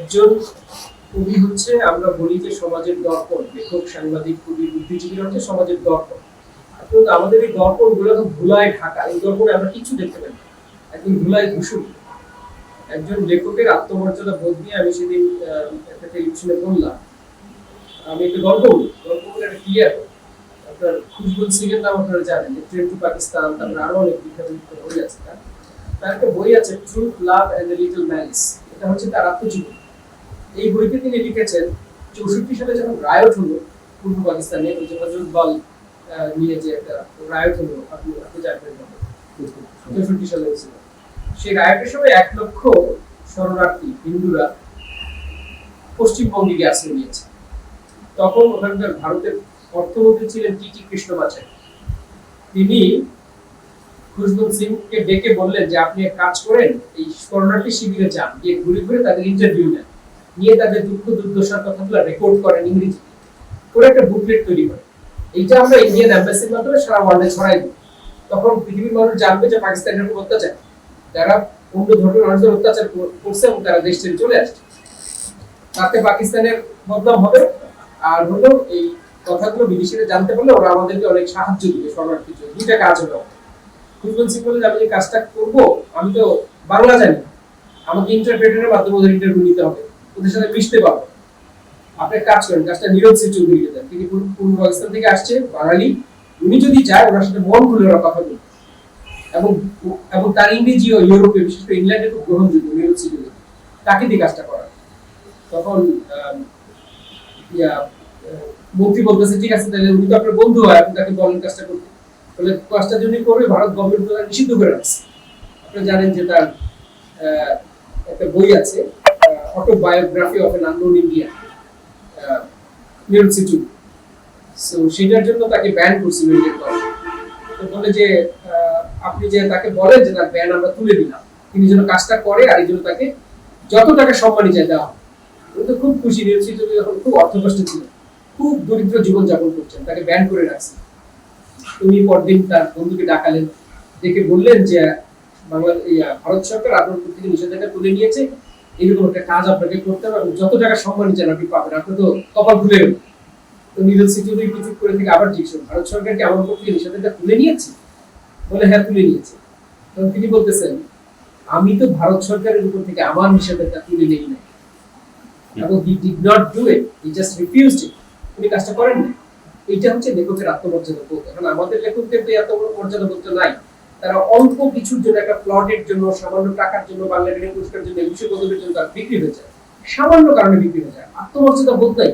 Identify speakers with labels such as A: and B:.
A: একজন কবি হচ্ছে, আমরা বলি যে সমাজের দর্পণ, লেখক, সাংবাদিক, কবি, বুদ্ধিজীবীরা হচ্ছে সমাজের দর্পণ। কিন্তু আমাদের এই দর্পণগুলো তো ধুলায় ঢাকা, এই দর্পণে আমরা কিছু দেখতে পাই না। একদম ধুলায় ভূষণ একজন লেখকের আত্মমর্যাদা বোধ নিয়ে আমি সেদিন একটা টেলিভিশনে বললাম। আমি একটা গল্প বলি। গল্প বলে একটা ক্লিয়ার আপনার খুশবুল সিং এর নাম আপনারা জানেন ট্রেন টু পাকিস্তান, তারপরে আরও অনেক বিখ্যাত বিখ্যাত বই আছে তার। একটা বই আছে truth love and little malice এটা হচ্ছে তার আত্মজীবনী। এই বইতে তিনি লিখেছেন চৌষট্টি সালে যখন রায়ট হলো, পূর্ব পাকিস্তানে ওই যে হজরত বল নিয়ে যে একটা রায়ট হলো আপনি আপনি জানবেন চৌষট্টি সালে হয়েছিল। সেই রায়টের সময় এক লক্ষ শরণার্থী হিন্দুরা পশ্চিমবঙ্গে গিয়ে আশ্রয় নিয়েছে। তখন ওখানকার ভারতের অর্থমন্ত্রী ছিলেন টি টি কৃষ্ণমাচার্য। তিনি খুশবন্ত সিংকে ডেকে বললেন যে, আপনি এক কাজ করেন, এই শরণার্থী শিবিরে যান, গিয়ে ঘুরে ঘুরে তাদের ইন্টারভিউ নেন। নিয়ে তাদের দুঃখ দুর্দশার কথাগুলো রেকর্ড করেন ইংরেজি করে একটা বুকলেট তৈরি করেন এইটা আমরা ইন্ডিয়ান অ্যাম্বাসির মাধ্যমে সারা ওয়ার্ল্ডে ছড়াই তখন পৃথিবীর মানুষ জানবে যে পাকিস্তানের উপর অত্যাচার। যারা অন্য ধর্মের মানুষদের অত্যাচার করছে এবং তারা দেশ ছেড়ে চলে আসছে। তাতে পাকিস্তানের বদনাম হবে। আর হলো এই কথাগুলো বিদেশিরা জানতে পারলে ওরা আমাদেরকে অনেক সাহায্য দিবে শরণার্থীর জন্য। দুইটা কাজ হলো। সিং বলে আমি যে কাজটা করব, আমি তো বাংলা জানি। আমাকে ইন্টারপ্রেটারের মাধ্যমে ওদের ইন্টারভিউ নিতে হবে। ওদের সাথে মিশতে পারব। আপনি কাজ করেন, কাজটা নীরজ সিং চৌধুরীকে দেন তিনি পূর্ব পাকিস্তান থেকে আসছে, বাঙালি। উনি যদি যায়, ওনার সাথে মন খুলে ওরা কথা বলবে। এবং এবং তার ইংরেজি ও ইউরোপে, বিশেষ করে ইংল্যান্ডে খুব গ্রহণযোগ্য, নীরজ সিং। তাকে দিয়ে কাজটা করা। তখন ইয়া মন্ত্রী বলতেছে, ঠিক আছে, তাহলে উনি তো আপনার বন্ধু হয়, আপনি তাকে বলেন কাজটা করতে। বলে, কাজটা যদি করবে, ভারত গভর্নমেন্ট নিষিদ্ধ করে রাখছে। আপনারা জানেন যে তার একটা বই আছে autobiography of an unknown India news সিচু so সেটার জন্য তাকে ব্যান করছিল ইন্ডিয়ান গভর্নমেন্ট তো বলে যে আপনি যে তাকে বলেন যে তার ব্যান আমরা তুলে দিলাম তিনি যেন কাজটা করে আর এই জন্য তাকে যত টাকা দেওয়া উনি তো খুব খুশি সিচু যখন খুব অর্থকষ্ট ছিল খুব দরিদ্র জীবন যাপন করছেন, তাকে ব্যান করে রাখছে। উনি পরদিন তার বন্ধুকে ডাকালেন, ডেকে বললেন যে, বাংলা ভারত সরকার আপনার থেকে নিষেধাজ্ঞা তুলে নিয়েছে এরকম একটা কাজ আপনাকে করতে হবে এবং যত টাকা সম্মানী চান আপনি পাবেন। আপনি তো কপাল ভুলে তো নীরজ সিচুরি একটু চুপ করে থেকে আবার জিজ্ঞেস ভারত সরকার কি আমার থেকে নিষেধাজ্ঞা তুলে নিয়েছে? বলে হ্যাঁ তুলে নিয়েছে। তখন তিনি বলতেছেন আমি তো ভারত সরকারের উপর থেকে আমার নিষেধাজ্ঞা তুলে নেই না এবং he did not do it he just refused it উনি কাজটা করেন না এইটা হচ্ছে লেখকের আত্মমর্যাদা বোধ। এখন আমাদের লেখকদের তো এত বড় মর্যাদা বোধ নাই। তারা অল্প কিছুর জন্য একটা প্লটের জন্য, সামান্য টাকার জন্য বাংলা পুরস্কারের জন্য বিষয় পদকের জন্য তারা বিক্রি হয়ে যায় সামান্য কারণে বিক্রি হয়ে যায় আত্মমর্যাদা নাই।